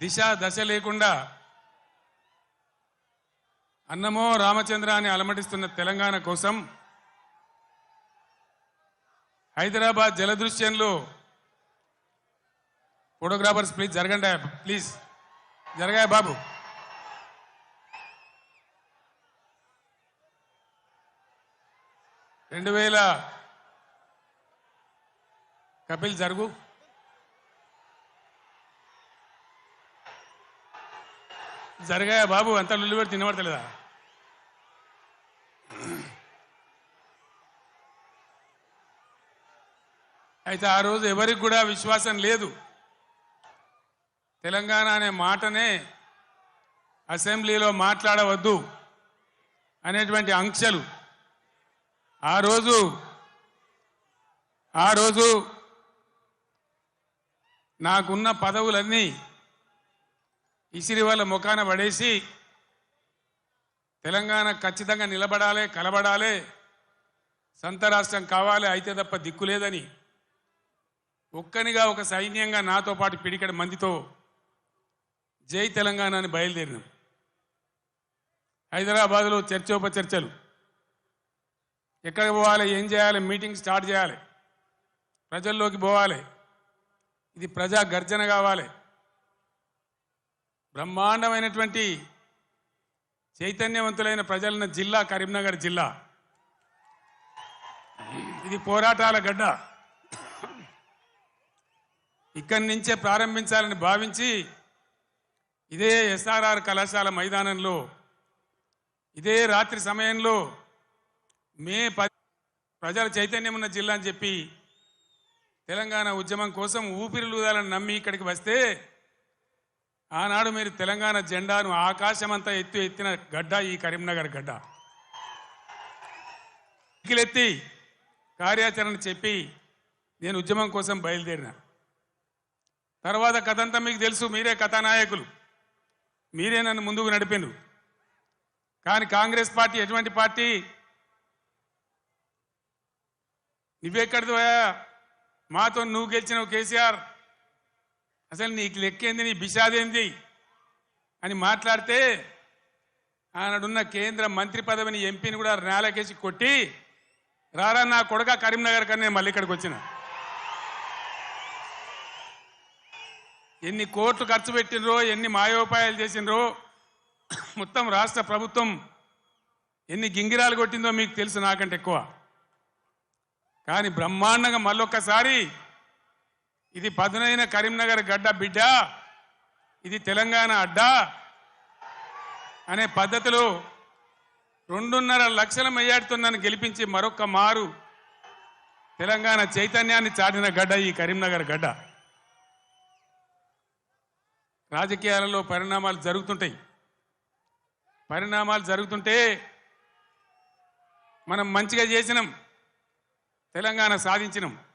దిశ దశ లేకుండా అన్నమో రామచంద్ర అని అలమటిస్తున్న తెలంగాణ కోసం హైదరాబాద్ జలదృశ్యంలో ఫోటోగ్రాఫర్స్ ప్లీజ్ జరగండి ప్లీజ్. జరగాయ బాబు? రెండు వేల కపిల్ జరుగు. జరగా బాబు? అంత లుల్లి పెట్టి తినబడతలేదా? అయితే ఆ రోజు ఎవరికి కూడా విశ్వాసం లేదు. తెలంగాణ అనే మాటనే అసెంబ్లీలో మాట్లాడవద్దు అనేటువంటి ఆంక్షలు. ఆ రోజు ఆ రోజు నాకున్న పదవులన్నీ ఇసిరి వాళ్ళ ముఖాన పడేసి తెలంగాణ ఖచ్చితంగా నిలబడాలి కలబడాలి సంత రాష్ట్రం కావాలి అయితే తప్ప దిక్కు లేదని ఒక్కనిగా ఒక సైన్యంగా నాతో పాటు పిడికడ మందితో జై తెలంగాణ అని బయలుదేరినాం. హైదరాబాద్లో చర్చోపచర్చలు. ఎక్కడికి పోవాలి ఏం చేయాలి మీటింగ్ స్టార్ట్ చేయాలి ప్రజల్లోకి పోవాలి. ఇది ప్రజా గర్జన కావాలి. బ్రహ్మాండమైనటువంటి చైతన్యవంతులైన ప్రజలైన జిల్లా కరీంనగర్ జిల్లా. ఇది పోరాటాల గడ్డ. ఇక్కడి నుంచే ప్రారంభించాలని భావించి ఇదే ఎస్ఆర్ఆర్ కళాశాల మైదానంలో ఇదే రాత్రి సమయంలో మే పది ప్రజల చైతన్యం ఉన్న జిల్లా అని చెప్పి తెలంగాణ ఉద్యమం కోసం ఊపిరిలుదాలని నమ్మి ఇక్కడికి వస్తే ఆనాడు మీరు తెలంగాణ జెండాను ఆకాశమంతా ఎత్తు ఎత్తిన గడ్డ ఈ కరీంనగర్ గడ్డ. ఎత్తి కార్యాచరణ చెప్పి నేను ఉద్యమం కోసం బయలుదేరిన. తర్వాత కథంతా మీకు తెలుసు మీరే కథానాయకులు. మీరే నన్ను ముందుకు నడిపిండ్రు కానీ కాంగ్రెస్ పార్టీ ఎటువంటి పార్టీ? నువ్వెక్కడిదివా మాతో నువ్వు గెలిచినవు కేసీఆర్. అసలు నీకు లెక్కేంది నీ బిషాదేంది అని మాట్లాడితే ఆనాడున్న కేంద్ర మంత్రి పదవిని ఎంపీని కూడా నేలకేసి కొట్టి రారా నా కొడక కరీంనగర్ కన్నా నేను మళ్ళీ ఇక్కడికి వచ్చిన. ఎన్ని కోట్లు ఖర్చు పెట్టినరో ఎన్ని మాయోపాయాలు చేసినరో మొత్తం రాష్ట్ర ప్రభుత్వం ఎన్ని గింగిరాలు కొట్టిందో మీకు తెలుసు నాకంటే ఎక్కువ. కానీ బ్రహ్మాండంగా మళ్ళొక్కసారి ఇది పదునైన కరీంనగర్ గడ్డ బిడ్డ. ఇది తెలంగాణ అడ్డా అనే పద్ధతిలో రెండున్నర లక్షల మెయ్యాడుతో నన్ను గెలిపించి మరొక్క మారు తెలంగాణ చైతన్యాన్ని చాటిన గడ్డ ఈ కరీంనగర్ గడ్డ. రాజకీయాలలో పరిణామాలు జరుగుతుంటాయి. పరిణామాలు జరుగుతుంటే మనం మంచిగా చేసినాం తెలంగాణ సాధించినాం.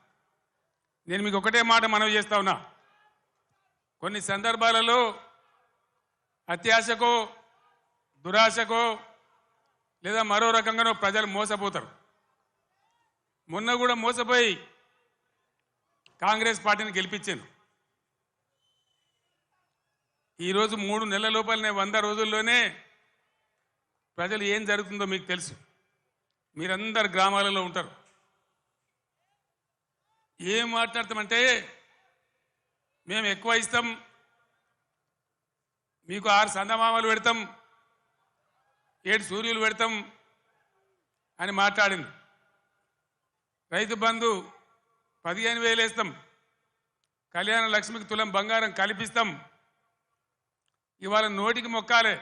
నేను మీకు ఒకటే మాట మనవి చేస్తా ఉన్నా. కొన్ని సందర్భాలలో అత్యాశకో దురాశకో లేదా మరో రకంగానో ప్రజలు మోసపోతారు. మొన్న కూడా మోసపోయి కాంగ్రెస్ పార్టీని గెలిపించాను. ఈరోజు మూడు నెలల లోపలనే వంద రోజుల్లోనే ప్రజలు ఏం జరుగుతుందో మీకు తెలుసు. మీరందరు గ్రామాలలో ఉంటారు. ఏం మాట్లాడతామంటే మేము ఎక్కువ ఇస్తాం మీకు ఆరు సందమామలు పెడతాం ఏడు సూర్యులు పెడతాం అని మాట్లాడింది. రైతు బంధు పదిహేను వేలు వేస్తాం కళ్యాణ లక్ష్మికి తులం బంగారం కల్పిస్తాం. ఇవాళ నోటికి మొక్కాలే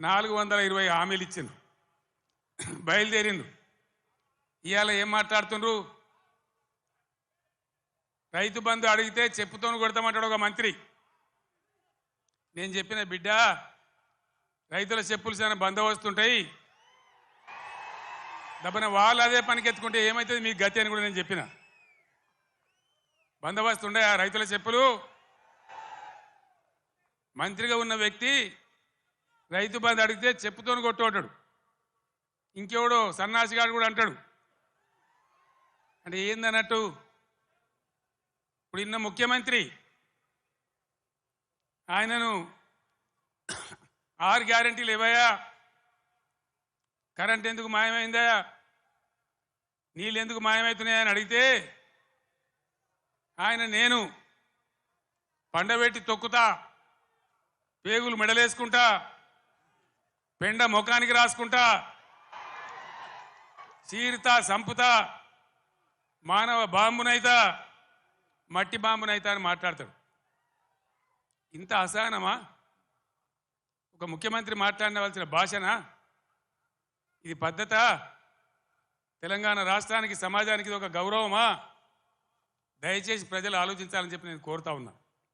నాలుగు వందల ఇరవై హామీలు ఇచ్చిండు బయలుదేరిండు ఇవాళ ఏం మాట్లాడుతుండ్రు? రైతు బంధు అడిగితే చెప్పుతోను కొడతామంటాడు ఒక మంత్రి. నేను చెప్పిన బిడ్డ రైతుల చెప్పులు చాలా బందోబస్తుంటాయి దబ్బన వాళ్ళు అదే పనికి ఎత్తుకుంటే ఏమవుతుంది మీకు గతి అని కూడా నేను చెప్పిన. బందోబస్తు ఉండే ఆ రైతుల చెప్పులు? మంత్రిగా ఉన్న వ్యక్తి రైతు బంధు అడిగితే చెప్పుతోని కొట్టుకుంటాడు ఇంకెవడో సన్నాసిగాడు కూడా అంటాడు. అంటే ఏందన్నట్టు? ఇప్పుడు ఇన్న ముఖ్యమంత్రి ఆయనను ఆరు గ్యారంటీలు ఇవ్వయా? కరెంట్ ఎందుకు మాయమైందా? నీళ్ళు ఎందుకు మాయమవుతున్నాయని అడిగితే ఆయన నేను పండబెట్టి తొక్కుతా పేగులు మెడలేసుకుంటా పెండ ముఖానికి రాసుకుంటా చీరుతా సంపుతా మానవ బాంబునైతా మట్టి బాంబునైతా అని మాట్లాడతాడు. ఇంత అసహనమా? ఒక ముఖ్యమంత్రి మాట్లాడవలసిన భాషనా? ఇది పద్ధత? తెలంగాణ రాష్ట్రానికి సమాజానికి ఇది ఒక గౌరవమా? దయచేసి ప్రజలు ఆలోచించాలని చెప్పి నేను కోరుతా ఉన్నా.